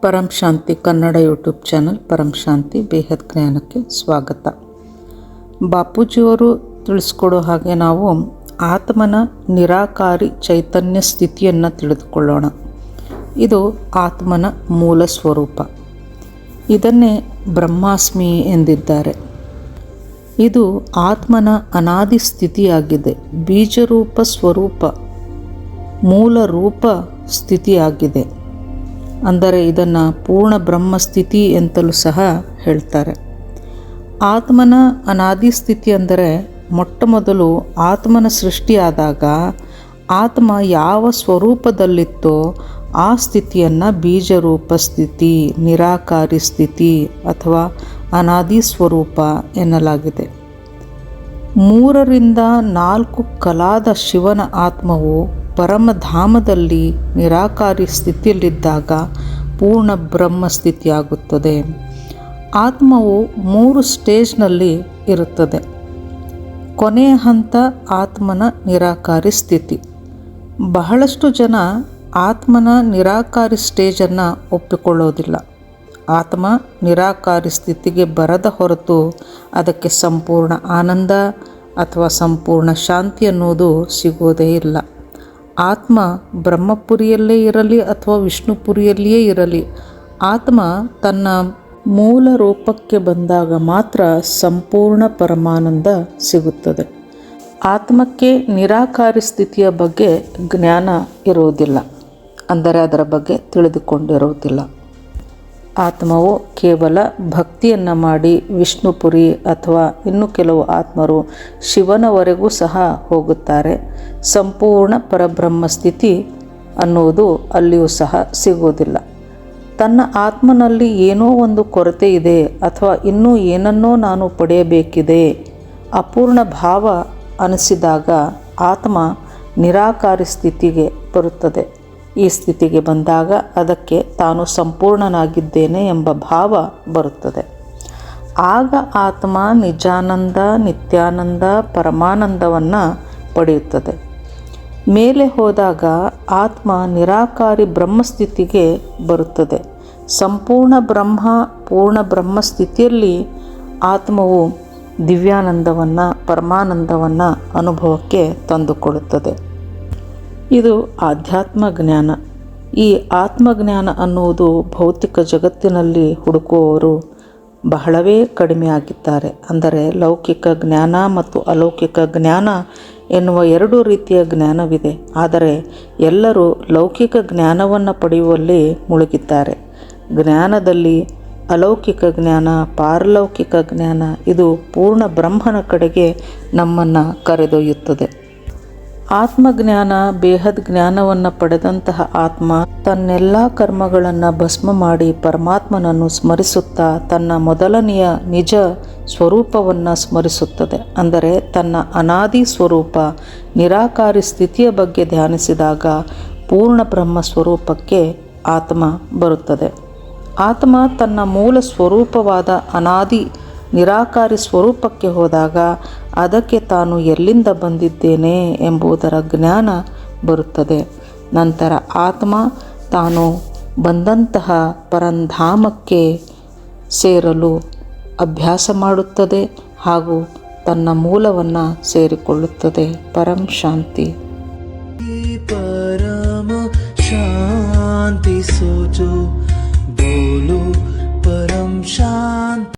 ಪರಂ Shanti Kannada YouTube channel Param Shanti ಬೇಹದ್ ಜ್ಞಾನಕ್ಕೆ ಸ್ವಾಗತ. ಬಾಪೂಜಿಯವರು ತಿಳಿಸ್ಕೊಡೋ ಹಾಗೆ ನಾವು ಆತ್ಮನ ನಿರಾಕಾರಿ ಚೈತನ್ಯ ಸ್ಥಿತಿಯನ್ನು ತಿಳಿದುಕೊಳ್ಳೋಣ. ಇದು ಆತ್ಮನ ಮೂಲ ಸ್ವರೂಪ. ಇದನ್ನೇ ಬ್ರಹ್ಮಾಸ್ಮಿ ಎಂದಿದ್ದಾರೆ. ಇದು ಆತ್ಮನ ಅನಾದಿ ಸ್ಥಿತಿಯಾಗಿದೆ. ಬೀಜರೂಪ ಸ್ವರೂಪ ಮೂಲ ರೂಪ ಸ್ಥಿತಿಯಾಗಿದೆ. ಅಂದರೆ ಇದನ್ನು ಪೂರ್ಣ ಬ್ರಹ್ಮ ಸ್ಥಿತಿ ಅಂತಲೂ ಸಹ ಹೇಳ್ತಾರೆ. ಆತ್ಮನ ಅನಾದಿ ಸ್ಥಿತಿ ಅಂದರೆ ಮೊಟ್ಟ ಮೊದಲು ಆತ್ಮನ ಸೃಷ್ಟಿಯಾದಾಗ ಆತ್ಮ ಯಾವ ಸ್ವರೂಪದಲ್ಲಿತ್ತೋ ಆ ಸ್ಥಿತಿಯನ್ನು ಬೀಜರೂಪ ಸ್ಥಿತಿ, ನಿರಾಕಾರಿ ಸ್ಥಿತಿ ಅಥವಾ ಅನಾದಿ ಸ್ವರೂಪ ಎನ್ನಲಾಗಿದೆ. ಮೂರರಿಂದ ನಾಲ್ಕು ಕಲಾದ ಶಿವನ ಆತ್ಮವು ಪರಮಧಾಮದಲ್ಲಿ ನಿರಾಕಾರಿ ಸ್ಥಿತಿಯಲ್ಲಿದ್ದಾಗ ಪೂರ್ಣ ಬ್ರಹ್ಮ ಸ್ಥಿತಿಯಾಗುತ್ತದೆ. ಆತ್ಮವು ಮೂರು ಸ್ಟೇಜ್ನಲ್ಲಿ ಇರುತ್ತದೆ. ಕೊನೆಯ ಹಂತ ಆತ್ಮನ ನಿರಾಕಾರಿ ಸ್ಥಿತಿ. ಬಹಳಷ್ಟು ಜನ ಆತ್ಮನ ನಿರಾಕಾರಿ ಸ್ಟೇಜನ್ನು ಒಪ್ಪಿಕೊಳ್ಳೋದಿಲ್ಲ. ಆತ್ಮ ನಿರಾಕಾರಿ ಸ್ಥಿತಿಗೆ ಬರದ ಹೊರತು ಅದಕ್ಕೆ ಸಂಪೂರ್ಣ ಆನಂದ ಅಥವಾ ಸಂಪೂರ್ಣ ಶಾಂತಿ ಅನ್ನೋದು ಸಿಗೋದೇ ಇಲ್ಲ. ಆತ್ಮ ಬ್ರಹ್ಮಪುರಿಯಲ್ಲೇ ಇರಲಿ ಅಥವಾ ವಿಷ್ಣುಪುರಿಯಲ್ಲಿಯೇ ಇರಲಿ, ಆತ್ಮ ತನ್ನ ಮೂಲ ರೂಪಕ್ಕೆ ಬಂದಾಗ ಮಾತ್ರ ಸಂಪೂರ್ಣ ಪರಮಾನಂದ ಸಿಗುತ್ತದೆ. ಆತ್ಮಕ್ಕೆ ನಿರಾಕಾರಿ ಸ್ಥಿತಿಯ ಬಗ್ಗೆ ಜ್ಞಾನ ಇರುವುದಿಲ್ಲ. ಅಂದರೆ ಅದರ ಬಗ್ಗೆ ತಿಳಿದುಕೊಂಡಿರುವುದಿಲ್ಲ. ಆತ್ಮವು ಕೇವಲ ಭಕ್ತಿಯನ್ನು ಮಾಡಿ ವಿಷ್ಣುಪುರಿ ಅಥವಾ ಇನ್ನು ಕೆಲವು ಆತ್ಮರು ಶಿವನವರೆಗೂ ಸಹ ಹೋಗುತ್ತಾರೆ. ಸಂಪೂರ್ಣ ಪರಬ್ರಹ್ಮ ಸ್ಥಿತಿ ಅನ್ನುವುದು ಅಲ್ಲಿಯೂ ಸಹ ಸಿಗುವುದಿಲ್ಲ. ತನ್ನ ಆತ್ಮನಲ್ಲಿ ಏನೋ ಒಂದು ಕೊರತೆ ಇದೆ ಅಥವಾ ಇನ್ನೂ ಏನನ್ನೋ ನಾನು ಪಡೆಯಬೇಕಿದೆ. ಅಪೂರ್ಣ ಭಾವ ಅನಿಸಿದಾಗ ಆತ್ಮ ನಿರಾಕಾರಿ ಸ್ಥಿತಿಗೆ ಬರುತ್ತದೆ. ಈ ಸ್ಥಿತಿಗೆ ಬಂದಾಗ ಅದಕ್ಕೆ ತಾನು ಸಂಪೂರ್ಣನಾಗಿದ್ದೇನೆ ಎಂಬ ಭಾವ ಬರುತ್ತದೆ. ಆಗ ಆತ್ಮ ನಿಜಾನಂದ, ನಿತ್ಯಾನಂದ, ಪರಮಾನಂದವನ್ನು ಪಡೆಯುತ್ತದೆ. ಮೇಲೆ ಹೋದಾಗ ಆತ್ಮ ನಿರಾಕಾರಿ ಬ್ರಹ್ಮಸ್ಥಿತಿಗೆ ಬರುತ್ತದೆ. ಸಂಪೂರ್ಣ ಬ್ರಹ್ಮ, ಪೂರ್ಣ ಬ್ರಹ್ಮಸ್ಥಿತಿಯಲ್ಲಿ ಆತ್ಮವು ದಿವ್ಯಾನಂದವನ್ನು, ಪರಮಾನಂದವನ್ನು ಅನುಭವಕ್ಕೆ ತಂದುಕೊಡುತ್ತದೆ. ಇದು ಆಧ್ಯಾತ್ಮ ಜ್ಞಾನ. ಈ ಆತ್ಮಜ್ಞಾನ ಅನ್ನುವುದು ಭೌತಿಕ ಜಗತ್ತಿನಲ್ಲಿ ಹುಡುಕುವವರು ಬಹಳವೇ ಕಡಿಮೆ ಆಗಿದ್ದಾರೆ ಅಂದರೆ ಲೌಕಿಕ ಜ್ಞಾನ ಮತ್ತು ಅಲೌಕಿಕ ಜ್ಞಾನ ಎನ್ನುವ ಎರಡು ರೀತಿಯ ಜ್ಞಾನವಿದೆ. ಆದರೆ ಎಲ್ಲರೂ ಲೌಕಿಕ ಜ್ಞಾನವನ್ನು ಪಡೆಯುವಲ್ಲಿ ಮುಳುಗಿದ್ದಾರೆ. ಜ್ಞಾನದಲ್ಲಿ ಅಲೌಕಿಕ ಜ್ಞಾನ, ಪಾರಲೌಕಿಕ ಜ್ಞಾನ, ಇದು ಪೂರ್ಣ ಬ್ರಹ್ಮನ ಕಡೆಗೆ ನಮ್ಮನ್ನು ಕರೆದೊಯ್ಯುತ್ತದೆ. ಆತ್ಮಜ್ಞಾನ ಬೇಹದ್ ಜ್ಞಾನವನ್ನು ಪಡೆದಂತಹ ಆತ್ಮ ತನ್ನೆಲ್ಲ ಕರ್ಮಗಳನ್ನು ಭಸ್ಮ ಮಾಡಿ ಪರಮಾತ್ಮನನ್ನು ಸ್ಮರಿಸುತ್ತಾ ತನ್ನ ಮೊದಲನೆಯ ನಿಜ ಸ್ವರೂಪವನ್ನು ಸ್ಮರಿಸುತ್ತದೆ. ಅಂದರೆ ತನ್ನ ಅನಾದಿ ಸ್ವರೂಪ ನಿರಾಕಾರಿ ಸ್ಥಿತಿಯ ಬಗ್ಗೆ ಧ್ಯಾನಿಸಿದಾಗ ಪೂರ್ಣ ಬ್ರಹ್ಮ ಸ್ವರೂಪಕ್ಕೆ ಆತ್ಮ ಬರುತ್ತದೆ. ಆತ್ಮ ತನ್ನ ಮೂಲ ಸ್ವರೂಪವಾದ ಅನಾದಿ ನಿರಾಕಾರಿ ಸ್ವರೂಪಕ್ಕೆ ಹೋದಾಗ ಅದಕ್ಕೆ ತಾನು ಎಲ್ಲಿಂದ ಬಂದಿದ್ದೇನೆ ಎಂಬುದರ ಜ್ಞಾನ ಬರುತ್ತದೆ. ನಂತರ ಆತ್ಮ ತಾನು ಬಂದಂತಹ ಪರಂಧಾಮಕ್ಕೆ ಸೇರಲು ಅಭ್ಯಾಸ ಮಾಡುತ್ತದೆ ಹಾಗೂ ತನ್ನ ಮೂಲವನ್ನು ಸೇರಿಕೊಳ್ಳುತ್ತದೆ. ಪರಂ ಶಾಂತಿ. ಪರಮ ಶಾಂತಿ ಸೋಜೋ ಬೋಲು ಪರಂ ಶಾಂತಿ.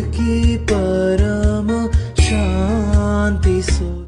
की परम शांति सोचो